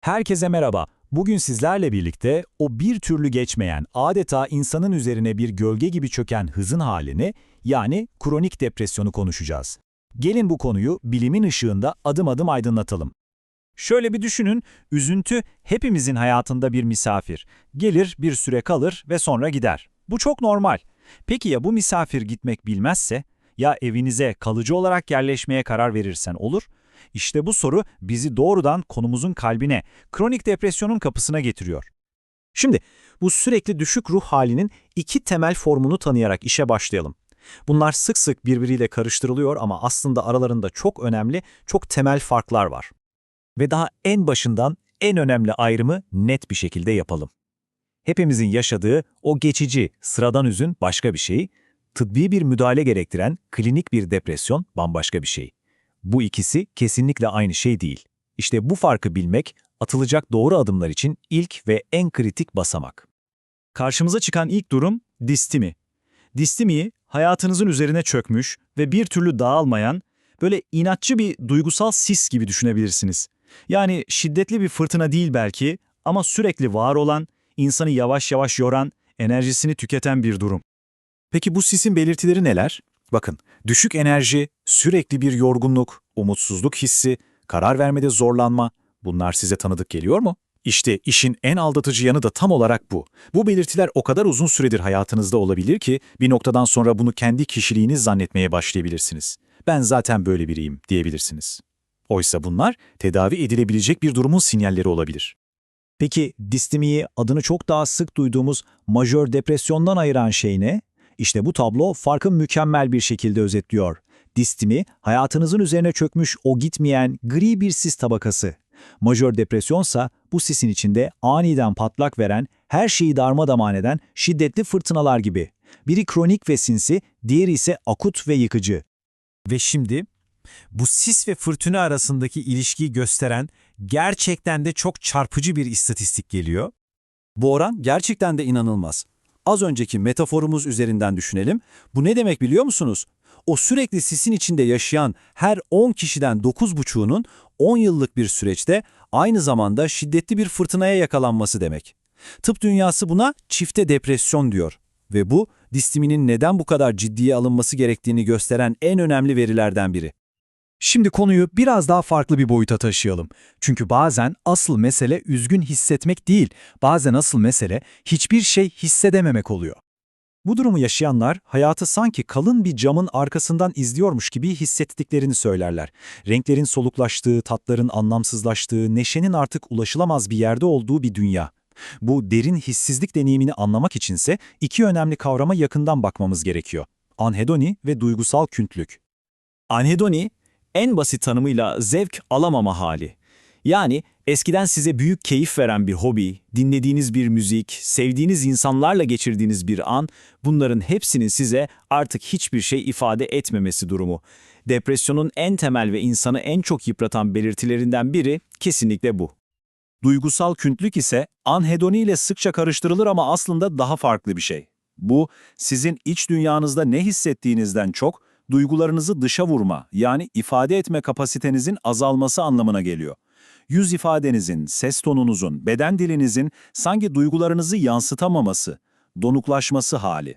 Herkese merhaba. Bugün sizlerle birlikte o bir türlü geçmeyen, adeta insanın üzerine bir gölge gibi çöken hızın halini, yani kronik depresyonu konuşacağız. Gelin bu konuyu bilimin ışığında adım adım aydınlatalım. Şöyle bir düşünün, üzüntü hepimizin hayatında bir misafir. Gelir, bir süre kalır ve sonra gider. Bu çok normal. Peki ya bu misafir gitmek bilmezse? Ya evinize kalıcı olarak yerleşmeye karar verirsen olur? İşte bu soru bizi doğrudan konumuzun kalbine, kronik depresyonun kapısına getiriyor. Şimdi bu sürekli düşük ruh halinin iki temel formunu tanıyarak işe başlayalım. Bunlar sık sık birbiriyle karıştırılıyor ama aslında aralarında çok önemli, çok temel farklar var. Ve daha en başından en önemli ayrımı net bir şekilde yapalım. Hepimizin yaşadığı o geçici, sıradan üzün başka bir şey, tıbbi bir müdahale gerektiren klinik bir depresyon bambaşka bir şey. Bu ikisi kesinlikle aynı şey değil. İşte bu farkı bilmek, atılacak doğru adımlar için ilk ve en kritik basamak. Karşımıza çıkan ilk durum distimi. Distimiyi hayatınızın üzerine çökmüş ve bir türlü dağılmayan, böyle inatçı bir duygusal sis gibi düşünebilirsiniz. Yani şiddetli bir fırtına değil belki ama sürekli var olan, insanı yavaş yavaş yoran, enerjisini tüketen bir durum. Peki bu sisin belirtileri neler? Bakın, düşük enerji, sürekli bir yorgunluk, umutsuzluk hissi, karar vermede zorlanma, bunlar size tanıdık geliyor mu? İşte işin en aldatıcı yanı da tam olarak bu. Bu belirtiler o kadar uzun süredir hayatınızda olabilir ki bir noktadan sonra bunu kendi kişiliğiniz zannetmeye başlayabilirsiniz. Ben zaten böyle biriyim diyebilirsiniz. Oysa bunlar tedavi edilebilecek bir durumun sinyalleri olabilir. Peki distimiyi adını çok daha sık duyduğumuz majör depresyondan ayıran şey ne? İşte bu tablo farkı mükemmel bir şekilde özetliyor. Distimi, hayatınızın üzerine çökmüş o gitmeyen gri bir sis tabakası. Majör depresyonsa bu sisin içinde aniden patlak veren, her şeyi darmadağın eden şiddetli fırtınalar gibi. Biri kronik ve sinsi, diğeri ise akut ve yıkıcı. Ve şimdi bu sis ve fırtına arasındaki ilişkiyi gösteren gerçekten de çok çarpıcı bir istatistik geliyor. Bu oran gerçekten de inanılmaz. Az önceki metaforumuz üzerinden düşünelim. Bu ne demek biliyor musunuz? O sürekli sisin içinde yaşayan her 10 kişiden 9,5'unun 10 yıllık bir süreçte aynı zamanda şiddetli bir fırtınaya yakalanması demek. Tıp dünyası buna çifte depresyon diyor. Ve bu, distiminin neden bu kadar ciddiye alınması gerektiğini gösteren en önemli verilerden biri. Şimdi konuyu biraz daha farklı bir boyuta taşıyalım. Çünkü bazen asıl mesele üzgün hissetmek değil, bazen asıl mesele hiçbir şey hissedememek oluyor. Bu durumu yaşayanlar hayatı sanki kalın bir camın arkasından izliyormuş gibi hissettiklerini söylerler. Renklerin soluklaştığı, tatların anlamsızlaştığı, neşenin artık ulaşılamaz bir yerde olduğu bir dünya. Bu derin hissizlik deneyimini anlamak içinse iki önemli kavrama yakından bakmamız gerekiyor. Anhedoni ve duygusal küntlük. Anhedoni, en basit tanımıyla zevk alamama hali. Yani eskiden size büyük keyif veren bir hobi, dinlediğiniz bir müzik, sevdiğiniz insanlarla geçirdiğiniz bir an, bunların hepsinin size artık hiçbir şey ifade etmemesi durumu. Depresyonun en temel ve insanı en çok yıpratan belirtilerinden biri kesinlikle bu. Duygusal küntlük ise anhedoni ile sıkça karıştırılır ama aslında daha farklı bir şey. Bu, sizin iç dünyanızda ne hissettiğinizden çok, duygularınızı dışa vurma yani ifade etme kapasitenizin azalması anlamına geliyor. Yüz ifadenizin, ses tonunuzun, beden dilinizin sanki duygularınızı yansıtamaması, donuklaşması hali.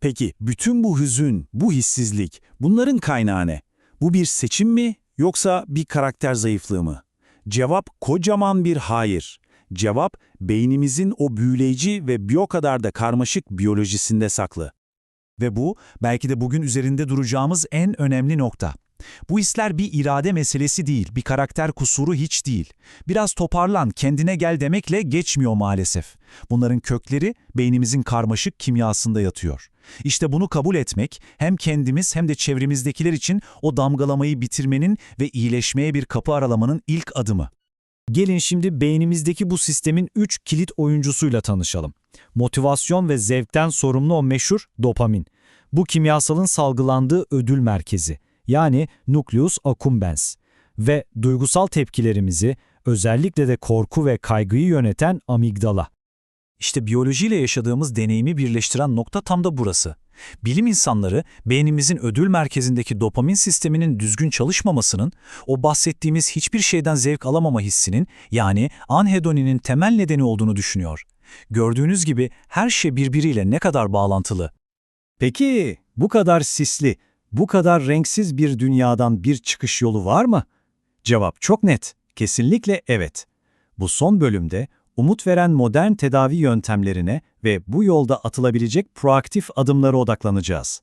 Peki bütün bu hüzün, bu hissizlik, bunların kaynağı ne? Bu bir seçim mi yoksa bir karakter zayıflığı mı? Cevap kocaman bir hayır. Cevap beynimizin o büyüleyici ve bir o kadar da karmaşık biyolojisinde saklı. Ve bu belki de bugün üzerinde duracağımız en önemli nokta. Bu hisler bir irade meselesi değil, bir karakter kusuru hiç değil. Biraz toparlan, kendine gel demekle geçmiyor maalesef. Bunların kökleri beynimizin karmaşık kimyasında yatıyor. İşte bunu kabul etmek hem kendimiz hem de çevremizdekiler için o damgalamayı bitirmenin ve iyileşmeye bir kapı aralamanın ilk adımı. Gelin şimdi beynimizdeki bu sistemin üç kilit oyuncusuyla tanışalım. Motivasyon ve zevkten sorumlu o meşhur dopamin. Bu kimyasalın salgılandığı ödül merkezi, yani nucleus accumbens ve duygusal tepkilerimizi, özellikle de korku ve kaygıyı yöneten amigdala. İşte biyolojiyle yaşadığımız deneyimi birleştiren nokta tam da burası. Bilim insanları beynimizin ödül merkezindeki dopamin sisteminin düzgün çalışmamasının, o bahsettiğimiz hiçbir şeyden zevk alamama hissinin yani anhedoninin temel nedeni olduğunu düşünüyor. Gördüğünüz gibi her şey birbiriyle ne kadar bağlantılı. Peki bu kadar sisli, bu kadar renksiz bir dünyadan bir çıkış yolu var mı? Cevap çok net, kesinlikle evet. Bu son bölümde umut veren modern tedavi yöntemlerine ve bu yolda atılabilecek proaktif adımlara odaklanacağız.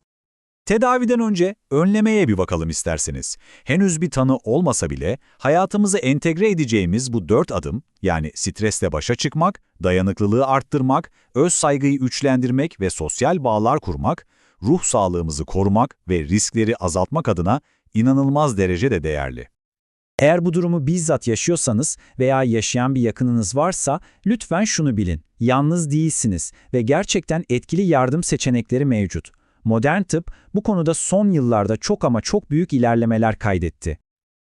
Tedaviden önce önlemeye bir bakalım isterseniz. Henüz bir tanı olmasa bile hayatımızı entegre edeceğimiz bu dört adım, yani stresle başa çıkmak, dayanıklılığı arttırmak, öz saygıyı güçlendirmek ve sosyal bağlar kurmak, ruh sağlığımızı korumak ve riskleri azaltmak adına inanılmaz derecede değerli. Eğer bu durumu bizzat yaşıyorsanız veya yaşayan bir yakınınız varsa lütfen şunu bilin. Yalnız değilsiniz ve gerçekten etkili yardım seçenekleri mevcut. Modern tıp bu konuda son yıllarda çok ama çok büyük ilerlemeler kaydetti.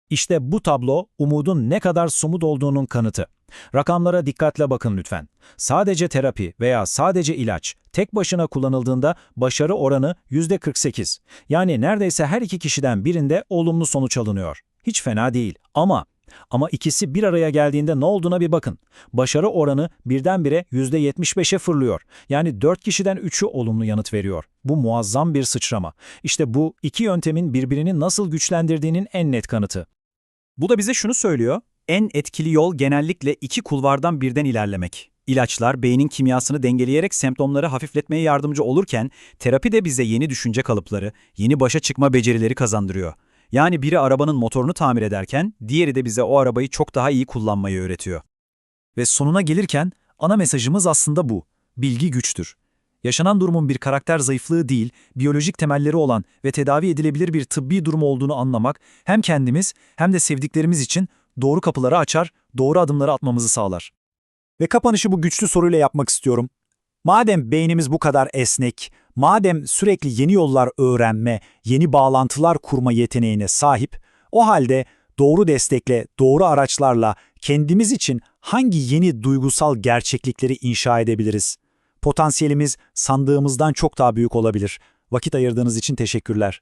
İşte bu tablo umudun ne kadar somut olduğunun kanıtı. Rakamlara dikkatle bakın lütfen. Sadece terapi veya sadece ilaç tek başına kullanıldığında başarı oranı %48. Yani neredeyse her iki kişiden birinde olumlu sonuç alınıyor. Hiç fena değil ama ama ikisi bir araya geldiğinde ne olduğuna bir bakın. Başarı oranı birdenbire %75'e fırlıyor. Yani 4 kişiden 3'ü olumlu yanıt veriyor. Bu muazzam bir sıçrama. İşte bu iki yöntemin birbirini nasıl güçlendirdiğinin en net kanıtı. Bu da bize şunu söylüyor, en etkili yol genellikle iki kulvardan birden ilerlemek. İlaçlar beynin kimyasını dengeleyerek semptomları hafifletmeye yardımcı olurken, terapi de bize yeni düşünce kalıpları, yeni başa çıkma becerileri kazandırıyor. Yani biri arabanın motorunu tamir ederken, diğeri de bize o arabayı çok daha iyi kullanmayı öğretiyor. Ve sonuna gelirken ana mesajımız aslında bu. Bilgi güçtür. Yaşanan durumun bir karakter zayıflığı değil, biyolojik temelleri olan ve tedavi edilebilir bir tıbbi durum olduğunu anlamak hem kendimiz hem de sevdiklerimiz için doğru kapıları açar, doğru adımları atmamızı sağlar. Ve kapanışı bu güçlü soruyla yapmak istiyorum. Madem beynimiz bu kadar esnek, madem sürekli yeni yollar öğrenme, yeni bağlantılar kurma yeteneğine sahip, o halde doğru destekle, doğru araçlarla kendimiz için hangi yeni duygusal gerçeklikleri inşa edebiliriz? Potansiyelimiz sandığımızdan çok daha büyük olabilir. Vakit ayırdığınız için teşekkürler.